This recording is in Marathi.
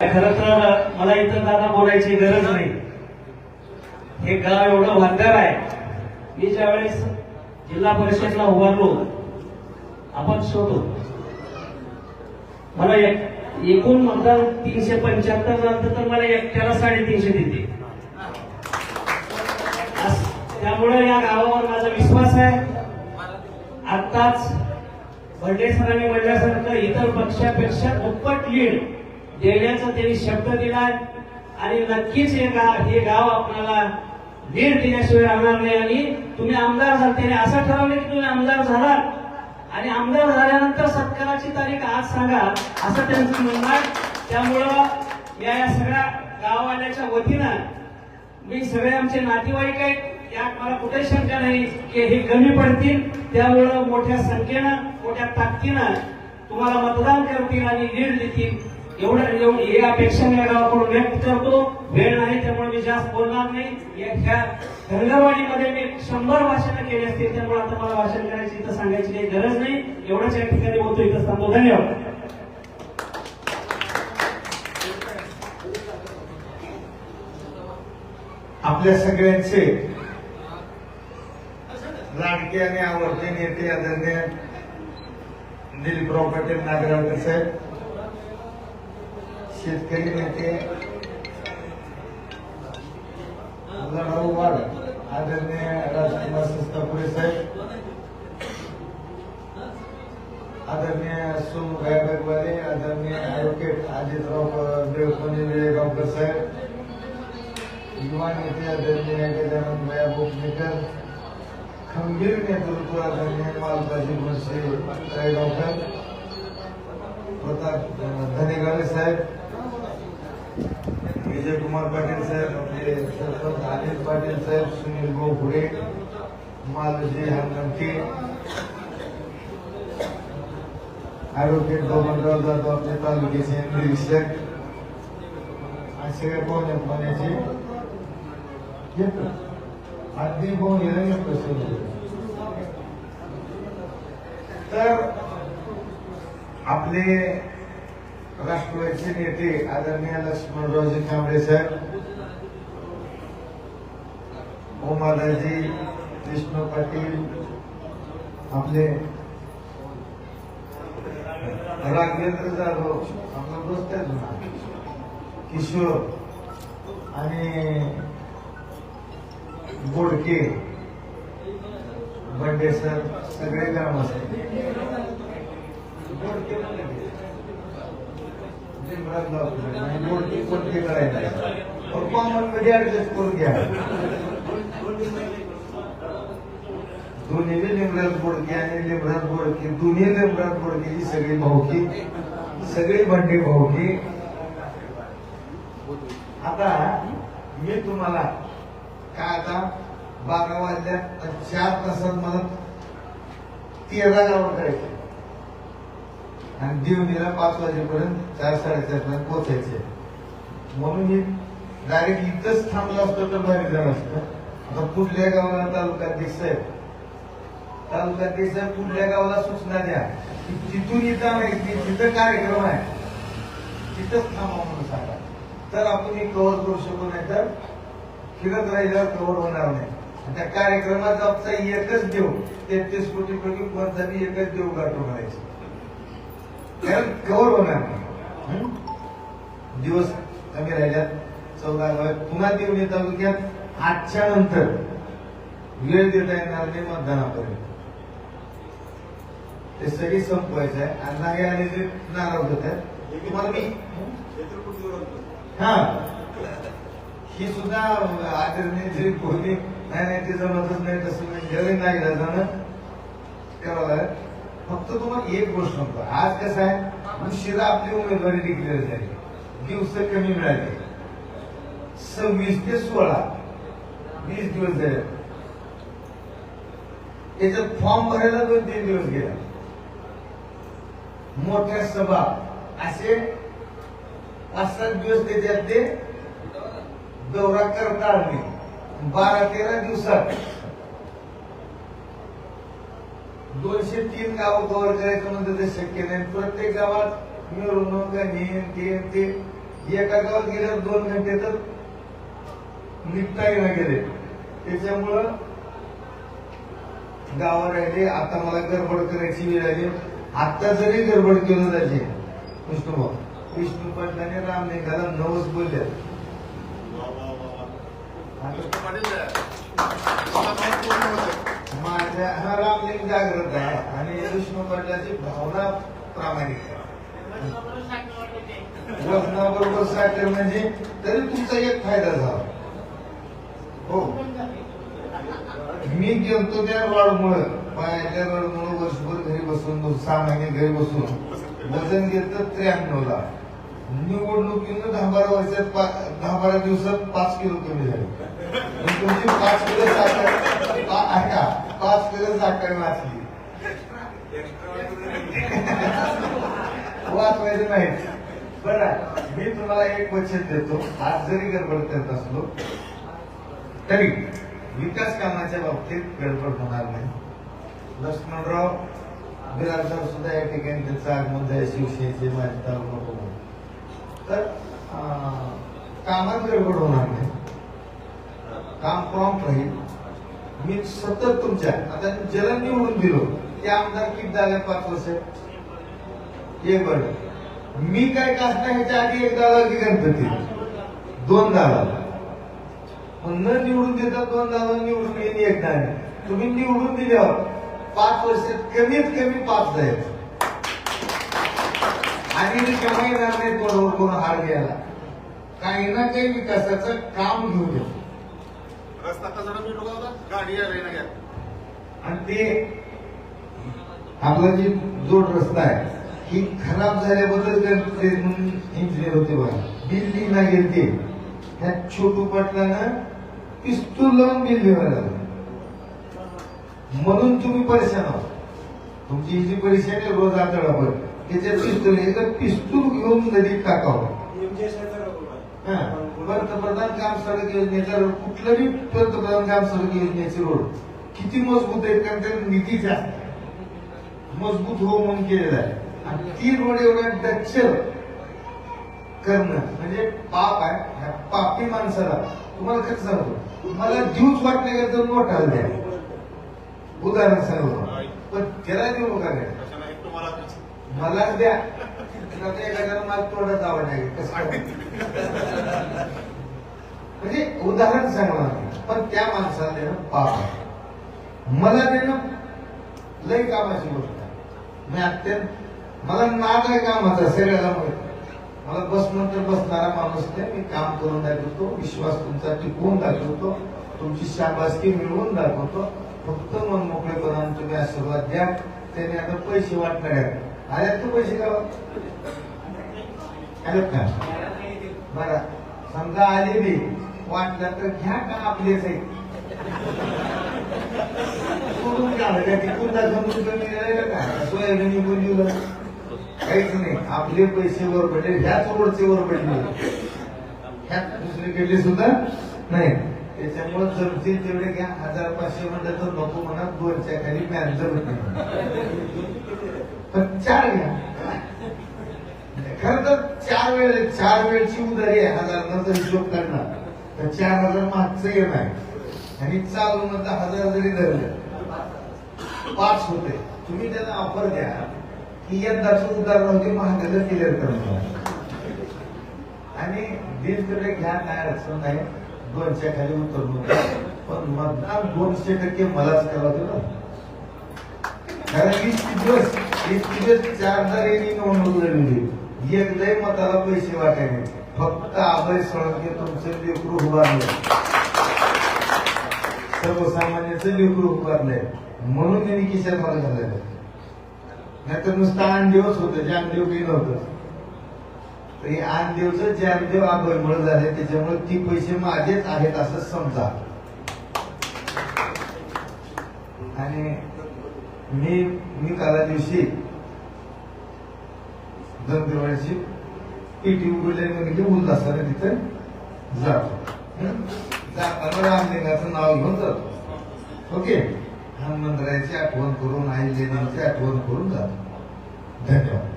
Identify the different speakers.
Speaker 1: खरं तर मला इथं दादा बोलायची गरज नाही. हे गाव एवढं वांदर आहे. मी ज्यावेळेस जिल्हा परिषदला उभारलो आपण शोधू. मला एक- एकूण मतदान तीनशे पंच्याहत्तर झालं तर मला एकट्याला साडेतीनशे देते त्यामुळे या गावावर माझा विश्वास आहे. आत्ताच बर्डे सरांनी म्हणल्यासारखं इतर पक्षापेक्षा दुप्पट लीड देण्याचा त्यांनी शब्द दिलाय आणि नक्कीच हे गाव हे गाव आपल्याला वीर दिल्याशिवाय राहणार नाही. आणि तुम्ही आमदार झाला त्याने असं ठरवलं की तुम्ही आमदार झालात आणि आमदार झाल्यानंतर सत्काराची तारीख आज सांगा असं त्यांचं म्हणणं आहे. त्यामुळं या या सगळ्या गाववाल्याच्या वतीनं मी सगळे आमचे नातेवाईक आहेत. यात मला कुठे शंका नाही की हे कमी पडतील. त्यामुळं मोठ्या संख्येनं मोठ्या ताकदीनं तुम्हाला मतदान करतील आणि लीड देतील. एवढं हे अपेक्षा मी या गावाकडून व्यक्त करतो. वेळ नाही त्यामुळे मी जास्त बोलणार नाही. या- ह्या धनगरवाडीमध्ये मी शंभर भाषण केली असतील त्यामुळे आता मला भाषण करायची इथं सांगायची काही गरज नाही. एवढंच या ठिकाणी बोलतो इथं सांगतो धन्यवाद.
Speaker 2: आपल्या सगळ्यांचे लाडके आणि आवडते नेते आदरणीय दिलीपराव पाटील नागरावकर साहेब शेतकरी नेते लढाऊ वाढ आदरणीय राजकुमार सस्तापुरे साहेब आदरणीय सोमभाई गगवाले आदरणीय ऍडव्होकेट अजितराव देवकोणी वेळेगावकर साहेब युवा नेते आदरणीय गजानन भया भोपनेकर खंबीर नेतृत्व आदरणीय मालकाजी मुळशी तळेगावकर प्रताप धनेगावे साहेब विजयकुमार पाटील साहेब आपले सरपंच अनिल पाटील साहेब सुनील गोपुडे मालजी हनमके ॲडव्होकेट गोमनराव जाधव आपले तालुक्याचे निरीक्षक आणि सगळ्या पाहुण्या पाण्याचे. अगदी आधी पाहून येणं प्रसन्न तर आपले राष्ट्रवादीचे नेते आदरणीय लक्ष्मणरावजी कांबळे साहेब ओमादाजी विष्णू पाटील आपले राघवेंद्र जाधव आपला दोस्त आहेत किशोर आणि बोडके बंडे सर सगळे ग्रामस्थ. बोडके म्हणजे म्हणले की. लिंबराज गावचे. आणि बोडके कोणते करायचे कॉमन मध्ये ऍडजस्ट करून घ्या दोन्ही लिंबराज बोडके आणि लिंबराज बोडके दोन्ही लिंबराज बोडकेची सगळी भाऊकी सगळी भांडी भाऊकी आता मी तुम्हाला काय आता बारा वाजल्या चार तासात मला तेरा गावं करायचं आणि दिवणीला पाच वाजेपर्यंत चार साडेचार पोचायचे म्हणून मी डायरेक्ट इथंच थांबलो असतो तर भारी झालं असतं. आता कुठल्या गावाला तालुकाध्यक्ष साहेब तालुकाध्यक्ष साहेब कुठल्या गावाला सूचना द्या? तिथून इथं नाही तिथं कार्यक्रम आहे तिथंच थांबा म्हणून सांगा. तर आपण हे कव्हर करू शकू नाही तर फिरत राहिल्यावर कव्हर होणार नाही. त्या कार्यक्रमाचा आपचा एकच देव तेहतीस कोटी पैकी कोणता एकच देव गाठून राहायचं कव्हर होणार? दिवस कमी राहिल्यात चौदा पुन्हा देऊन तालुक्यात आजच्या नंतर वेळ देता येणार नाही मतदानापर्यंत. ते सगळी संपवायचं आहे. आणि नाही आले ते नाराज होत आहे तुम्हाला मी? हा? ही सुद्धा आदरणीय जे कोणी नाही नाही ते जमतच नाही तसं नाही. नाही जाणं करावं लागेल. फक्त तुम्हाला एक गोष्ट सांगतो. आज कसं आहे उशिरा आपली उमेदवारी डिक्लेअर झाली. दिवस कमी मिळाले. सव्वीस ते सोळा वीस दिवस झाले. त्याच्यात फॉर्म भरायला दोन तीन दिवस गेला. मोठ्या सभा असे पाच सात दिवस त्याच्यात ते दौरा करता आले. बारा तेरा दिवसात. दोनशे तीन गाव कव्हर करायचं म्हणजे ते शक्य नाही. प्रत्येक गावात हे, ते ते. एका गावात गेल्यावर दोन घंटे तर निघताही ना गेले. त्याच्यामुळं गावावर राहिले. आता मला गडबड करायची वेळ आली. आता जरी गडबड केलं जायचे विष्णू विष्णू पाटलाने राम निघाला. नवस बोलले. माझ्या हा रामलिंग जागृत आहे आणि विष्णू मंडळाची भावना प्रामाणिक आहे वजनाबरोबर साखर म्हणजे तरी तुमचा एक फायदा झाला। हो। मी गेलतो त्या रॉडमुळे पायाच्या रॉडमुळे वर्षभर घरी बसून सहा महिने घरी बसून वजन घेतलं त्र्याण्णव ला. निवडणुकीनं दहा बारा वर्षात दहा बारा दिवसात पाच किलो कमी झाले. तुमची पाच किलो साखर आहे. ऐका पाच किलो साखर वाचली. वाचवायचं नाही. बरं मी तुम्हाला एक वचन देतो. आज जरी गडबड करत असलो तरी विकास कामाच्या बाबतीत गडबड होणार नाही. लक्ष्मणराव बिराजदार सुद्धा या ठिकाणी त्याचं आगमन झाले शिवसेनेचे माझे तालुका प्रमुख तर कामात गडबड होणार नाही. काम प्रॉम्प्ट राहील. मी सतत तुमच्या आता ज्याला निवडून दिलो. ते आमदार किती झाले? पाच वर्ष. एक बर. मी काय कासना ह्याच्या आधी एक आला की गणपती. दोन झाला पण न निवडून देता दोन दाला निवडून येईल एकदा नाही. तुम्ही निवडून दिल्यावर पाच वर्षात कमीत कमी पाच जायचं. आणि कमाई येणार नाही बरोबर कोण हार घ्यायला. काही ना काही विकासाचं काम घेऊन येतो.
Speaker 3: मी लोक गाडी घ्या
Speaker 2: आणि ते आपला जी जोड रस्ता आहे ही खराब झाल्याबद्दल ते इंजिनियर होते बघा. दिल्ली ना गेलते त्या छोटू पाटलानं पिस्तूल लावून दिल्ली लागलं म्हणून तुम्ही परेशान आहात. तुमची ही जी परेशानी आहे रोज आठवडाभर त्याच्यात पिस्तूल एकदा पिस्तूल घेऊन नदीत टाकावं. हा. पंतप्रधान ग्राम सडक योजनेचा रोड कुठलंही पंतप्रधान ग्राम सडक योजनेचे रोड. किती मजबूत आहेत कारण त्याला निधी जास्त. मजबूत हो म्हणून केलेला आहे. आणि ती रोड एवढा डच्चर करणं म्हणजे पाप आहे. ह्या पापी माणसाला तुम्हाला कसं सांगतो मला जीवच तर मोठा द्या उदाहरण सांगतो. पण त्याला देऊ नका. मलाच द्या. आता एखाद्याला मला तोंडात आवड नाही कसं म्हणजे उदाहरण सांगणार पण त्या माणसाला देणं पाप आहे. मला देणं लय कामाची गोष्ट आहे. मी अत्यंत मला नाद आहे कामाचा सगळ्याला मला बस नंतर बसणारा माणूस नाही मी काम करून दाखवतो विश्वास तुमचा टिकवून दाखवतो तुमची शाबासकी मिळवून दाखवतो. फक्त मन मोकळेपणाने तुम्ही आशीर्वाद द्या त्याने आता पैसे वाटणार आहे आल्यात तू पैसे का? आल्यात का? बरं. समजा आले मी. वाटलं तर घ्या का आपले आहे सोडून घ्या का तिकून कमी राहिलं का? सोयाबीन काहीच नाही. आपले पैसे वर पडले ह्याच रोडचे वर पडले. ह्यात दुसरीकडले सुद्धा नाही. त्याच्यामुळे जमतील तेवढे घ्या. हजार पाचशे म्हणलं तर नको म्हणा. दोनच्या खाली मॅनेजर पण चार घ्या. खर तर चार वेळ चार वेळची उदारी आहे हजार नंतर हिशोब करणार. तर चार हजार मागचं येणार आणि चालू नंतर हजार जरी धरलं पाच होते. तुम्ही त्यांना ऑफर द्या की यंदाचं उधार नव्हते महागाचं क्लिअर करून आणि बिलकडे घ्या काय अडचण नाही. दोनशे खाली उतरून पण मतदान दोनशे टक्के मलाच करावं ना कारण वीस दिवस वीस दिवस चार यांनी निवडणूक लढवली एक लय मताला पैसे वाटायचे फक्त अभय सोळंके तुमचं लेकरू उभारले. सर्वसामान्याचं लेकरू उभारलंय. म्हणून त्यांनी किशन मला झालेलं नाहीतर नुसतं आण दिवस होतं जानदेव काही नव्हतं. तर हे आण देवचं जानदेव अभयमुळे झाले त्याच्यामुळे ती पैसे माझेच आहेत असं समजा. आणि मी मी काला दिवशी दंतेवाडीची पीटी उघडली म्हणजे उल्हासाने तिथे जातो. जाताना रामलिंगाचं नाव घेऊन जातो. ओके? हनुमंतरायाची आठवण करून आई लेण्यांची आठवण करून जातो. धन्यवाद.